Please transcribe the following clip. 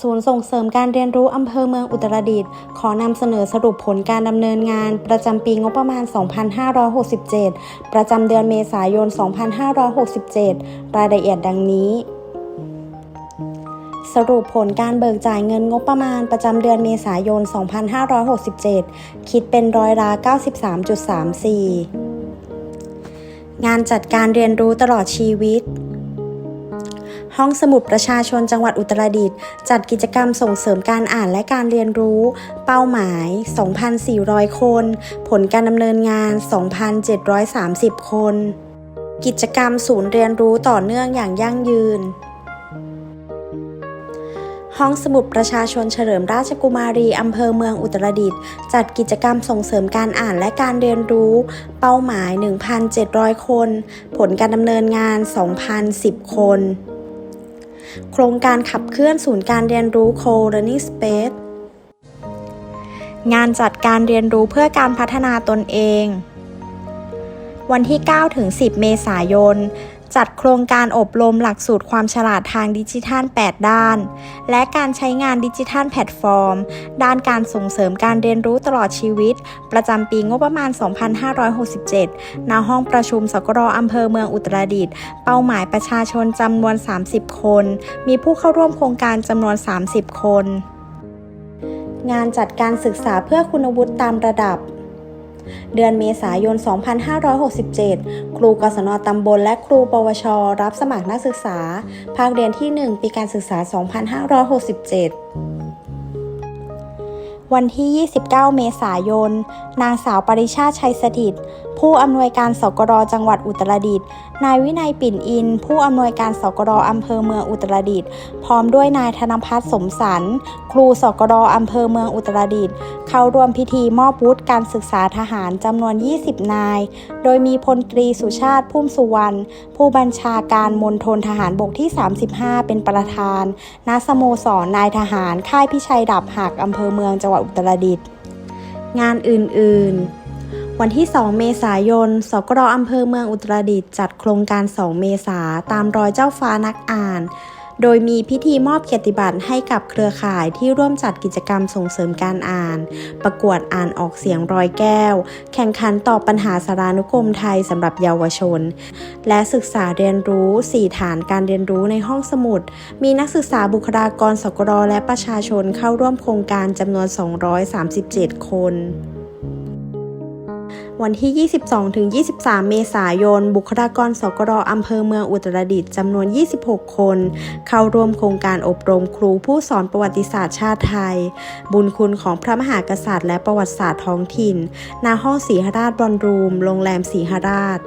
ศูนย์ส่งเสริมการเรียนรู้อำเภอเมืองอุตรดิตถ์ขอนำเสนอสรุปผลการดำเนินงาน ประจำปีงบประมาณ 2567 ประจำเดือนเมษายน 2567 รายละเอียดดังนี้สรุปผลการเบิกจ่ายเงินงบประมาณประจำเดือนเมษายน 2567 คิดเป็นร้อยละ93.34 งานจัดการเรียนรู้ตลอดชีวิต ห้องสมุดประชาชนจังหวัดอุตรดิตถ์จัดกิจกรรมส่งเสริมการอ่านและการเรียนรู้ เป้าหมาย 2,400 คน ผลการดำเนินงาน 2,730 คน กิจกรรมศูนย์เรียนรู้ต่อเนื่องอย่างยั่งยืนห้องสมุดประชาชนเฉลิมราชกุมารี อำเภอเมืองอุตรดิตถ์จัดกิจกรรมส่งเสริมการอ่านและการเรียนรู้ เป้าหมาย 1,700 คน ผลการดำเนินงาน 2,010 คน โครงการขับเคลื่อนศูนย์การเรียนรู้ Co-Learning Space งานจัดการเรียนรู้เพื่อการพัฒนาตนเอง วันที่ 9 ถึง 10 เมษายน จัดโครงการอบรมหลักสูตรความฉลาดทางดิจิทัล 8 ด้าน และการใช้งานดิจิทัลแพลตฟอร์ม ด้านการส่งเสริมการเรียนรู้ตลอดชีวิต ประจำปีงบประมาณ 2567 ณ ห้องประชุมสกรอำเภอเมืองอุตรดิตถ์ เป้าหมายประชาชนจำนวน 30 คน มีผู้เข้าร่วมโครงการจำนวน 30 คน งานจัดการศึกษาเพื่อคุณวุฒิตามระดับ เดือนเมษายน 2567 ครูกศนตำบลและครูปวช รับสมัครนักศึกษา ภาคเรียนที่ 1 ปีการศึกษา 2567 วันที่ 29 เมษายน นางสาวปริชาชัยสถิต ผู้อำนวยการสกรจังหวัดอุตรดิตถ์ นายวินัยปิ่นอิน ผู้อำนวยการสกรอำเภอเมืองอุตรดิตถ์ พร้อมด้วยนายธนพัฒน์สมสรรค์ครูสกรอำเภอเมืองอุตรดิตถ์ เข้าร่วมพิธีมอบวุฒิการศึกษาทหารจำนวน 20 นาย โดยมีพลตรีสุชาติพุ่มสุวรรณ ผู้บัญชาการมณฑลทหารบกที่ 35 เป็นประธาน ณ สโมสรนายทหาร ค่ายพิชัยดับหักอำเภอเมืองจังหวัดอุตรดิตถ์งานอื่นๆ วันที่ 2 เมษายน สกรอำเภอเมืองอุตรดิตถ์จัดโครงการ 2 เมษาตามรอยเจ้าฟ้านักอ่าน โดยมีพิธีมอบเกียรติบัตรให้กับเครือข่ายที่ร่วมจัดกิจกรรมส่งเสริมการอ่าน ประกวดอ่านออกเสียงรอยแก้ว แข่งขันตอบปัญหาสารานุกรมไทยสำหรับเยาวชน และศึกษาเรียนรู้ 4 ฐานการเรียนรู้ในห้องสมุด มีนักศึกษาบุคลากรสกรและประชาชนเข้าร่วมโครงการจำนวน 237 คน วันที่ 22-23 เมษายน บุคลากรสกรอำเภอเมืองอุตรดิตถ์จำนวน 26 คน เข้าร่วมโครงการอบรมครูผู้สอนประวัติศาสตร์ชาติไทย บุญคุณของพระมหากษัตริย์และประวัติศาสตร์ท้องถิ่น ณ ห้องศรีหราชบอลรูม โรงแรมศรีหราช